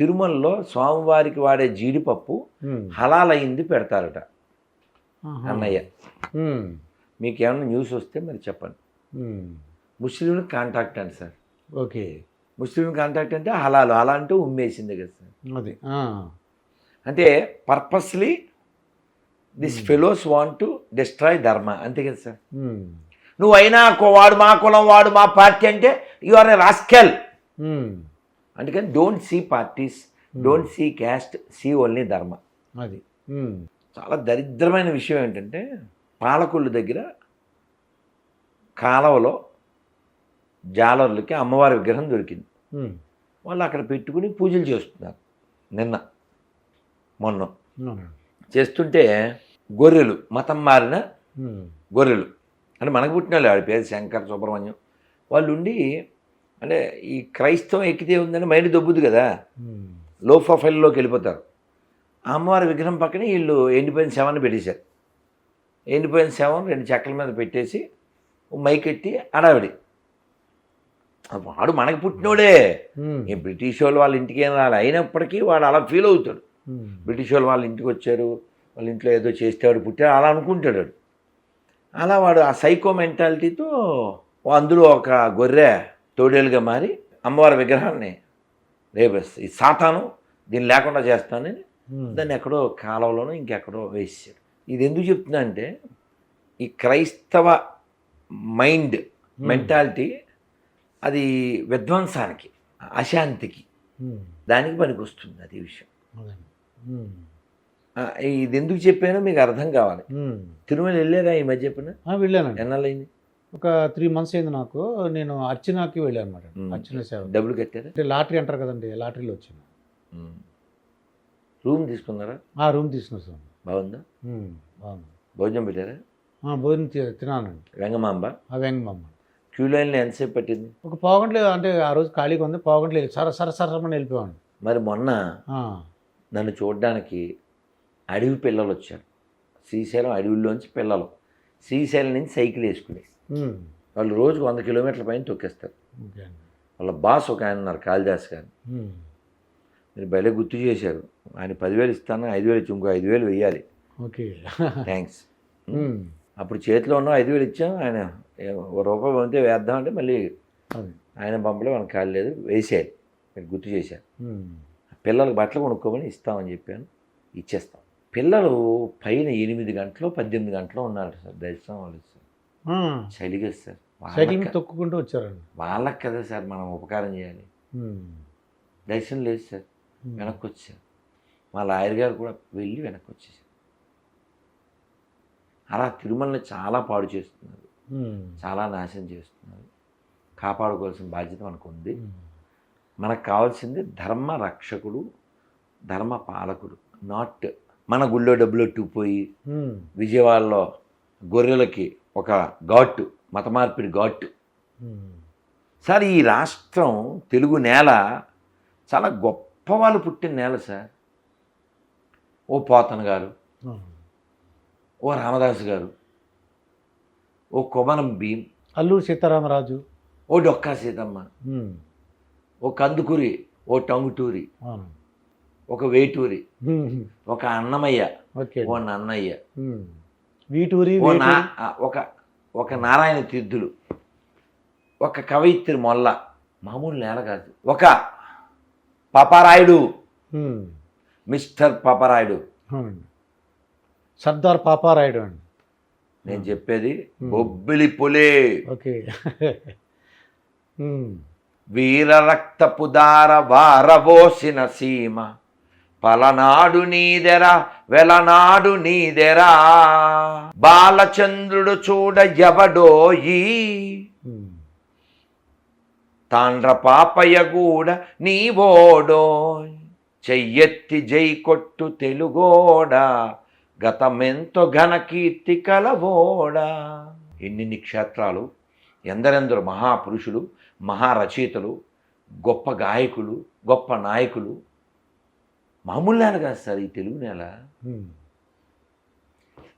తిరుమలలో స్వామివారికి వాడే జీడిపప్పు ఉమ్. హలాల్ అయింది పెడతారట. అన్నయ్య. మీకు ఏమైనా న్యూస్ వస్తే మరి చెప్పండి. ముస్లింలు కాంటాక్ట్ అండి సార్ ఓకే ముస్లిం కాంటాక్ట్ అంటే హలాలు అలా అంటే ఉమ్మేసింది కదా సార్ అది. అంటే purposely this fellows want to destroy dharma అంతే కదా సార్. నువ్వు అయినా వాడు మా కులం వాడు మా పార్టీ అంటే యు ఆర్ ఎ రాస్కెల్. అందుకని don't see parties don't see caste see only dharma అది. ఉమ్. చాలా దరిద్రమైన విషయం ఏంటంటే పాలకొల్లు దగ్గర కాలవలో జాలర్లకి అమ్మవారి విగ్రహం దొరికింది. ఉమ్. వాళ్ళు అక్కడ పెట్టుకుని పూజలు చేస్తున్నారు. నిన్న మొన్న. అవునండి. చేస్తుంటే గొర్రెలు మతం మారిన. గొర్రెలు. అంటే మనకు పుట్టిన వాళ్ళు వాడి పేరు? శంకర్ సుబ్రహ్మణ్యం. వాళ్ళు ఉండి అంటే ఈ క్రైస్తవం ఎక్కితే ఉందని మైండ్ దొబ్బుద్ది కదా. లో ప్రొఫైల్లోకి వెళ్ళిపోతారు. అమ్మవారి విగ్రహం పక్కన వీళ్ళు ఎండిపోయిన శవాన్ని పెట్టేశారు. ఎండిపోయిన శవం రెండు చెక్కల మీద పెట్టేసి ఓ మైక్ ఎట్టి అడావిడి వాడు మనకు పుట్టినోడే. ఈ బ్రిటిష్ వాళ్ళు వాళ్ళ ఇంటికి ఏం రాలి. అయినప్పటికీ వాడు అలా ఫీల్ అవుతాడు. బ్రిటిష్ వాళ్ళు వాళ్ళ ఇంటికి వచ్చారు. వాళ్ళ ఇంట్లో ఏదో చేస్తాడు పుట్టాడు. అలా అనుకుంటాడు. అలా వాడు ఆ సైకో మెంటాలిటీతో అందులో ఒక గొర్రె తోడేలుగా మారి అమ్మవారి విగ్రహాన్ని రేపేస్తా. ఈ సాతాను దీన్ని లేకుండా చేస్తానని. దాన్ని ఎక్కడో కాలువలోనో ఇంకెక్కడో వేసాడు. ఇది ఎందుకు చెప్తున్నా అంటే ఈ క్రైస్తవ మైండ్ మెంటాలిటీ అది విధ్వంసానికి అశాంతికి. దానికి పనికి వస్తుంది అది. విషయం ఇది ఎందుకు చెప్పానో మీకు అర్థం కావాలి. తిరుమల వెళ్ళారా ఈ మధ్య చెప్పిన ఆ, వెళ్ళానండి. ఎన్నాళ్ళైంది ఒక త్రీ మంత్స్ అయింది నాకు. నేను అర్చనాకి వెళ్ళాను అనమాట ఉమ్. అర్చన సేవ. డబ్బులు కట్టారా? అంటే లాటరీ అంటారు కదండి లాటరీలో వచ్చింది. రూమ్ తీసుకున్నారా? ఆ రూమ్ తీసుకున్నా సార్. బాగుందా. బాగుంది. భోజనం పెట్టారా? ఆ, భోజనం తి- తినానండి వెంగమాంబ? ఆ వెంగమ్మ క్యూ లైన్లో ఎంతసేపు పట్టింది? ఒక పావుగంటలో అంటే ఆ రోజు ఖాళీగా ఉంది పావుగంటలో వెళ్ళి సర సర సరమని వెళ్ళిపోయాను. మరి మొన్న నన్ను చూడడానికి అడవి పిల్లలు వచ్చారు. శ్రీశైలం అడవుల్లోంచి పిల్లలు. శ్రీశైలం నుంచి సైకిల్ వేసుకుని వాళ్ళు రోజుకు వంద కిలోమీటర్ల పైన తొక్కేస్తారు. వాళ్ళ బాస్ ఒక ఆయన ఉన్నారు కాళిదాస్ గారు. ఉమ్. మీరు భలే గుర్తు చేశారు. ఆయన పదివేలు ఇస్తాను ఐదు వేలు ఇచ్చి ఇంకో ఐదు వేలు వెయ్యాలి. Okay thanks um. అప్పుడు చేతిలో ఉన్న ఐదు వేలు ఇచ్చాం ఆయన రూపాయి పంపితే వేద్దామంటే మళ్ళీ ఆయన పంపలే మనకు ఖాళీ లేదు వేసేయాలి. మీరు గుర్తు చేశారు. పిల్లలకు బట్టలు కొనుక్కోమని ఇస్తామని చెప్పాను ఇచ్చేస్తాం. పిల్లలు పైన ఎనిమిది గంటలు పద్దెనిమిది గంటలు ఉన్నారు సార్ దర్శనం వాళ్ళు చలిగా సార్ సైకిల్ తొక్కుకుంటూ వచ్చారండి వాళ్ళకి కదా సార్ మనం ఉపకారం చేయాలి. దర్శనం లేదు సార్. వెనక్కి వచ్చారు మా లాయర్ గారు కూడా వెళ్ళి వెనక్కి వచ్చేసారు అలా తిరుమలని చాలా పాడు చేస్తున్నారు. చాలా నాశనం చేస్తున్నారు కాపాడుకోవాల్సిన బాధ్యత మనకు ఉంది. మనకు కావాల్సింది ధర్మ రక్షకుడు ధర్మ పాలకుడు నాట్ మన గుళ్ళో డబ్బులు ఉమ్. విజయవాడలో గొర్రెలకి ఒక ఘాటు మత మార్పిడి ఘాటు. సార్ ఈ రాష్ట్రం తెలుగు నేల చాలా గొప్ప వాళ్ళు పుట్టిన నేల సార్ ఓ పోతన గారు. ఓ రామదాసు గారు ఓ కొమరం భీం అల్లూరు సీతారామరాజు ఓ డొక్కా సీతమ్మ. ఓ కందుకూరి ఓ టంగుటూరి ఒక వేటూరి. ఒక అన్నమయ్య ఓ నన్నయ్య. వీటూరి ఒక ఒక నారాయణ తీర్థులు ఒక కవయిత్రి మొల్ల మామూలు నేల కాదు ఒక పాపారాయుడు. మిస్టర్ పాపారాయుడు. సర్దార్ పాపారాయుడు అండి. నేను చెప్పేది బొబ్బిలి పులే. ఓకే. వీర రక్తపు దార వారబోసిన సీమ పలనాడు నీదెరా వెలనాడు నీదెరా. బాలచంద్రుడు చూడ ఎవడోయి? తాండ్ర పాపయ్యగూడ నీవోడో చెయ్యెత్తి జై కొట్టు తెలుగోడా. గతమెంతో ఘనకీర్తి కలవోడ. ఎన్ని ఎన్నిన్ని క్షేత్రాలు ఎందరెందరు మహాపురుషులు మహారచయితలు గొప్ప గాయకులు గొప్ప నాయకులు మామూలు నేల కాదు సార్ ఈ తెలుగు నేల.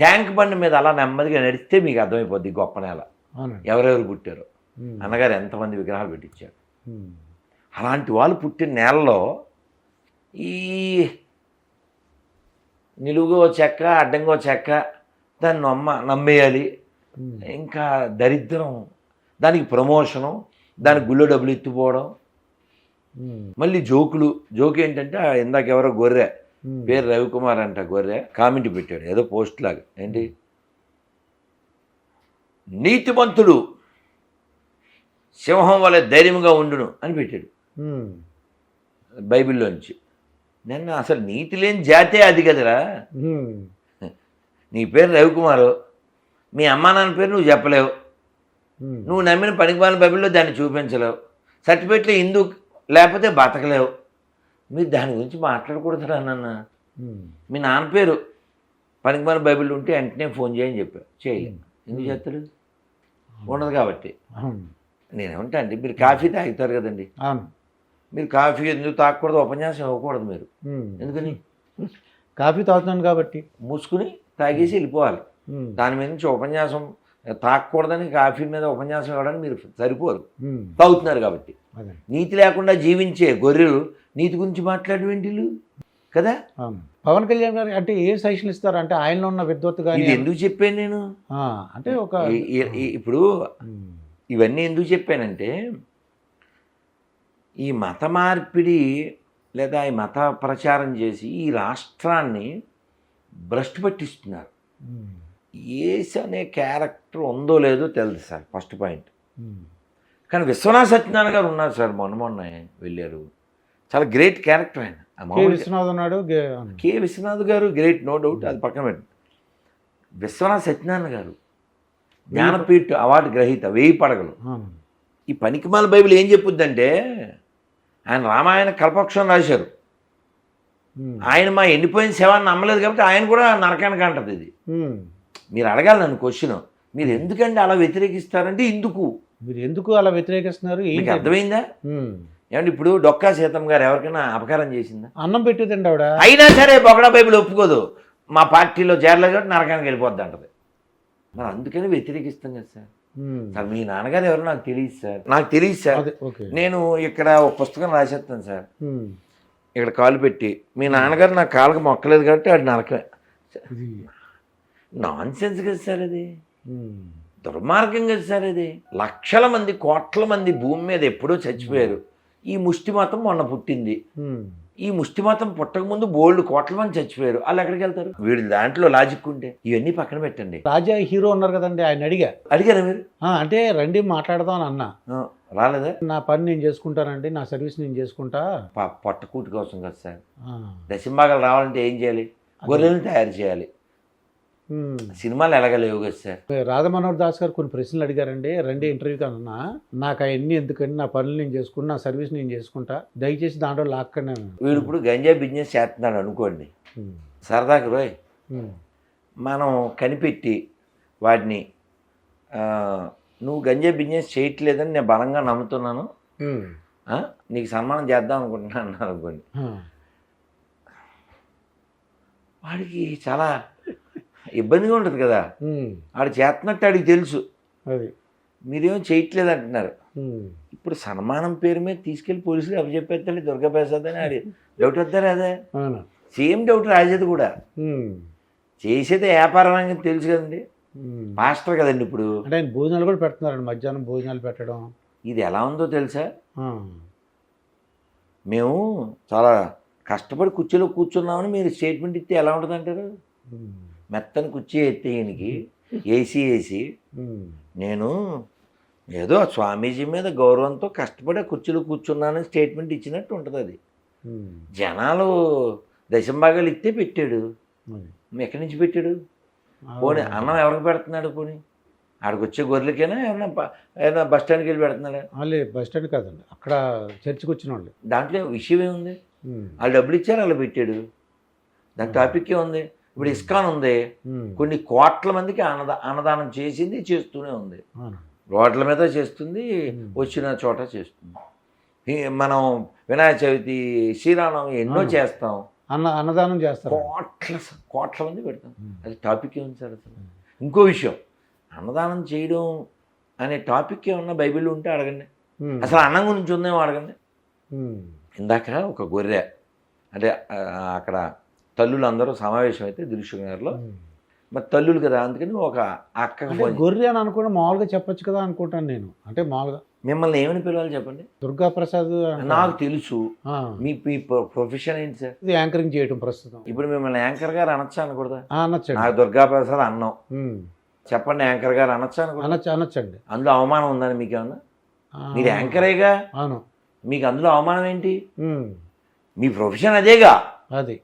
ట్యాంక్ బండి మీద అలా నెమ్మదిగా నడిస్తే మీకు అర్థమైపోద్ది గొప్ప నేల ఎవరెవరు పుట్టారు. అన్నగారు ఎంతమంది విగ్రహాలు పెట్టించారు. అలాంటి వాళ్ళు పుట్టిన నేలలో ఈ నిలువుగో చెక్క అడ్డంగో చెక్క దాన్ని నమ్మ నమ్మేయాలి. ఇంకా దరిద్రం దానికి ప్రమోషను దానికి గుళ్ళో డబ్బులు ఎత్తుపోవడం. మళ్ళీ జోకులు జోక్ ఏంటంటే ఇందాక ఎవరో గొర్రె ఉమ్. పేరు రవికుమార్ అంట గొర్రె కామెంట్ పెట్టాడు ఏదో పోస్ట్ లాగా ఏంటి నీతిమంతుడు సింహం వల్ల ధైర్యంగా ఉండును అని పెట్టాడు ఉమ్. బైబిల్లోంచి నిన్న అసలు నీతి లేని జాతే అది కదరా. నీ పేరు రవికుమారు మీ అమ్మా నాన్న పేరు నువ్వు చెప్పలేవు. నువ్వు నమ్మిన పనికిమాల బైబిల్లో దాన్ని చూపించలేవు సర్టిఫికెట్లో ఇందు లేకపోతే బతకలేవు. మీరు దాని గురించి మాట్లాడకూడదురా నాన్న. మీ నాన్న పేరు పనికిమాల బైబిల్ ఉంటే వెంటనే ఫోన్ చేయని చెప్పా చేయలేదు ఎందుకు చేస్తాడు ఉండదు కాబట్టి. నేనేమంటా అంటే మీరు కాఫీ తాగుతారు కదండి. మీరు కాఫీ ఎందుకు తాగకూడదు? ఉపన్యాసం ఇవ్వకూడదు మీరు. ఎందుకని? కాఫీ తాగుతున్నాను కాబట్టి. మూసుకుని తాగేసి వెళ్ళిపోవాలి. దాని మీద నుంచి ఉపన్యాసం తాగకూడదని కాఫీ మీద ఉపన్యాసం ఇవ్వడానికి మీరు సరిపోరు. తాగుతున్నారు కాబట్టి. నీతి లేకుండా జీవించే గొర్రెలు నీతి గురించి మాట్లాడేంటి వీళ్ళు? కదా? పవన్ కళ్యాణ్ గారు అంటే ఏ సజెషన్ ఇస్తారు? అంటే ఆయనలో ఉన్న కానీ ఇది ఎందుకు చెప్పాను నేను? అంటే ఒక ఇప్పుడు. ఇవన్నీ ఎందుకు చెప్పానంటే ఈ మత మార్పిడి లేదా ఈ మత ప్రచారం చేసి ఈ రాష్ట్రాన్ని భ్రష్టు పట్టిస్తున్నారు. ఏసు అనే క్యారెక్టర్ ఉందో లేదో తెలుసు సార్ ఫస్ట్ పాయింట్ ఉమ్. కానీ విశ్వనాథ సత్యనారాయణ గారు ఉన్నారు సార్ మొన్న మొన్న వెళ్ళారు చాలా గ్రేట్ క్యారెక్టర్ ఆయన విశ్వనాథ్ ఉన్నాడు. కె విశ్వనాథ్ గారు గ్రేట్ నో డౌట్ అది పక్కన పెట్టండి విశ్వనాథ సత్యనారాయణ గారు జ్ఞానపీఠ అవార్డు గ్రహీత వెయ్యి పడగలు. ఈ పనికిమాల బైబిల్ ఏం చెప్పుద్దంటే ఆయన రామాయణ కల్పక్షం రాశారు ఉమ్. ఆయన మా ఎండిపోయిన శవాన్ని నమ్మలేదు కాబట్టి ఆయన కూడా నరకానికి అంటది ఇది ఉమ్. మీరు అడగాలి నన్ను క్వశ్చన్ మీరు ఎందుకండి అలా వ్యతిరేకిస్తారంటే ఇందుకు. మీరు ఎందుకు అలా వ్యతిరేకిస్తున్నారు? మీకు అర్థమైందా. ఏమంటే ఇప్పుడు డొక్కా సీతమ్మ గారు ఎవరికైనా అపకారం చేసిందా? అన్నం పెట్టేదండి ఆవిడ. అయినా సరే బొగడా బైబిల్ ఒప్పుకోదు. మా పార్టీలో చేరలేదు కాబట్టి నరకానికి వెళ్ళిపోద్ది అంటది. మరి అందుకని వ్యతిరేకిస్తాం కదా సార్. సార్ మీ నాన్నగారు ఎవరు నాకు తెలియదు సార్. నాకు తెలియదు సార్. నేను ఇక్కడ ఒక పుస్తకం రాసేస్తాను సార్. ఇక్కడ కాలు పెట్టి మీ నాన్నగారు నా కాళ్ళకి మొక్కలేదు కాబట్టి అది నరకమే నాన్ సెన్స్ కదా సార్ అది. దుర్మార్గం కదా సార్ అది. లక్షల మంది కోట్ల మంది భూమి మీద ఎప్పుడో చచ్చిపోయారు. ఈ ముష్టి మతం మొన్న పుట్టింది. ఈ ముష్టి మతం పుట్టక ముందు బోల్డ్ కోట్ల మంది చచ్చిపోయారు. వాళ్ళు ఎక్కడికి వెళ్తారు? వీడి దాంట్లో లాజిక్ ఉంటే. ఇవన్నీ పక్కన పెట్టండి. రాజా హీరో ఉన్నారు కదండి ఆయన అడిగా. అడిగారా మీరు? అంటే రండి మాట్లాడదాం అని అన్నా రాలేదా? నా పని నేను చేసుకుంటానండి నా సర్వీస్ నేను చేసుకుంటా. పొట్టకూటి కోసం కదా సార్. ఆ. దశంభాగాలు రావాలంటే ఏం చేయాలి? గొర్రెలను తయారు చేయాలి. సినిమాలు ఎలాగలేవు కదా సార్ రాధమనోహర్ దాస్ గారు కొన్ని ప్రశ్నలు అడిగారండి రండి ఇంటర్వ్యూకి అన్నా నాకు అవన్నీ ఎందుకండి నా పనులు నేను చేసుకుంటా నా సర్వీస్ నేను చేసుకుంటా దయచేసి దాంట్లో లాక్కండి అన్నాను. వీడు ఇప్పుడు గంజా బిజినెస్ చేస్తున్నాడు అనుకోండి. సరదాకు రోయ్. మనం కనిపెట్టి వాటిని నువ్వు గంజా బిజినెస్ చేయట్లేదని నేను బలంగా నమ్ముతున్నాను? నీకు సన్మానం చేద్దాం అనుకుంటున్నాను అనుకోండి. వాడికి చాలా ఇబ్బందిగా ఉంటుంది కదా. వాడు చేస్తున్నట్టు వాడికి తెలుసు. అది. మీరేమో చేయట్లేదు అంటున్నారు. ఇప్పుడు సన్మానం పేరు మీద తీసుకెళ్ళి పోలీసులు అప్పచెప్పేస్తాడు దుర్గా ప్రసాద్ అని ఆడి. డౌట్ వస్తారా అదే? సేమ్ డౌట్ రాసేది కూడా. చేసేది వ్యాపారం అని తెలుసు కదండి. మాస్టర్ కదండి ఇప్పుడు. అంటే ఆయన భోజనాలు కూడా పెడుతున్నారండి మధ్యాహ్నం భోజనాలు పెట్టడం. ఇది ఎలా ఉందో తెలుసా. మేము చాలా కష్టపడి కుర్చీలో కూర్చున్నామని మీరు స్టేట్మెంట్ ఇస్తే ఎలా ఉంటుంది అంటారు. మెత్తని కుర్చీ ఎత్తే ఈయనకి ఏసీ వేసి. నేను ఏదో స్వామీజీ మీద గౌరవంతో కష్టపడి కుర్చీలో కూర్చున్నానని స్టేట్మెంట్ ఇచ్చినట్టు ఉంటుంది అది. జనాలు దశంభాగాలు ఇస్తే పెట్టాడు. ఎక్కడి నుంచి పెట్టాడు? పోనీ అన్నం ఎవరికి పెడుతున్నాడు పోనీ? ఆడికి వచ్చే గొర్రెలకైనా? ఏమన్నా బ- ఏదైనా బస్ స్టాండ్కి వెళ్ళి పెడుతున్నాడా? వాళ్ళే బస్ స్టాండ్ కాదండి. అక్కడ చర్చికి వచ్చిన వాళ్ళు. దాంట్లో విషయం ఏముంది. వాళ్ళు డబ్బులు ఇచ్చారు అలా పెట్టాడు. దాని టాపిక్ ఉంది ఇప్పుడు ఇస్కాన్ ఉంది. కొన్ని కోట్ల మందికి అన్నదా అన్నదానం చేసింది చేస్తూనే ఉంది. రోడ్ల మీద చేస్తుంది వచ్చిన చోట చేస్తుంది. మనం వినాయక చవితి శ్రీరామనవమి ఎన్నో. చేస్తాం. అన్న అన్నదానం చేస్తారు. కోట్ల కోట్ల మంది పెడతాం. అది టాపిక్ ఏముంది సార్ అసలు? ఇంకో విషయం అన్నదానం చేయడం అనే టాపిక్ ఏమన్నా బైబిల్ ఉంటే అడగండి. అసలు అన్నం గురించి ఉందేమో అడగండి. ఇందాక ఒక గొర్రె అంటే అక్కడ తల్లులు అందరూ సమావేశం అయితే దిల్షుక్ నగర్లో. ఉమ్. మరి తల్లులు కదా అందుకని ఒక అక్కకు ఫోన్ గొర్రె అని అనుకుంటే మామూలుగా చెప్పొచ్చు కదా అనుకుంటాను నేను. అంటే మామూలుగా. మిమ్మల్ని ఏమని పిలవాలి చెప్పండి? దుర్గా ప్రసాద్. నాకు తెలుసు. మీ మీ ప్రొ- ప్రొఫెషన్ ఏంటి సార్? ఇది యాంకరింగ్ చేయటం ప్రస్తుతం. ఇప్పుడు మిమ్మల్ని యాంకర్ గారు అనొచ్చా అనకూడదా? ఆ, అనొచ్చండి. నాకు దుర్గా ప్రసాద్ అన్నాం. చెప్పండి యాంకర్ గారు అనొచ్చా అనొచ్చు అనొచ్చండి. అందులో అవమానం ఉందని మీకు ఏమన్నా? ఆ, మీరు యాంకరేగా? అవును. మీకు అందులో అవమానం ఏంటి. మీ ప్రొఫెషన్ అదేగా. అది.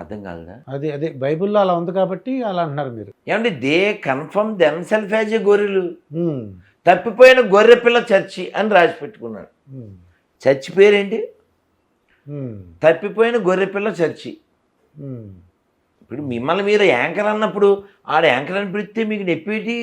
అర్థం కాదుగా అది అదే బైబిల్లో అలా ఉంది కాబట్టి అలా అంటున్నారు మీరు ఏమంటే they confirm them self as a గొర్రెలు. తప్పిపోయిన గొర్రె పిల్ల చర్చి అని రాసి పెట్టుకున్నాడు. చర్చి పేరేంటి. తప్పిపోయిన గొర్రె పిల్ల చర్చి. ఇప్పుడు మిమ్మల్ని మీరు యాంకర్ అన్నప్పుడు ఆడ యాంకర్ అని పిలిస్తే మీకు నొప్పేటి.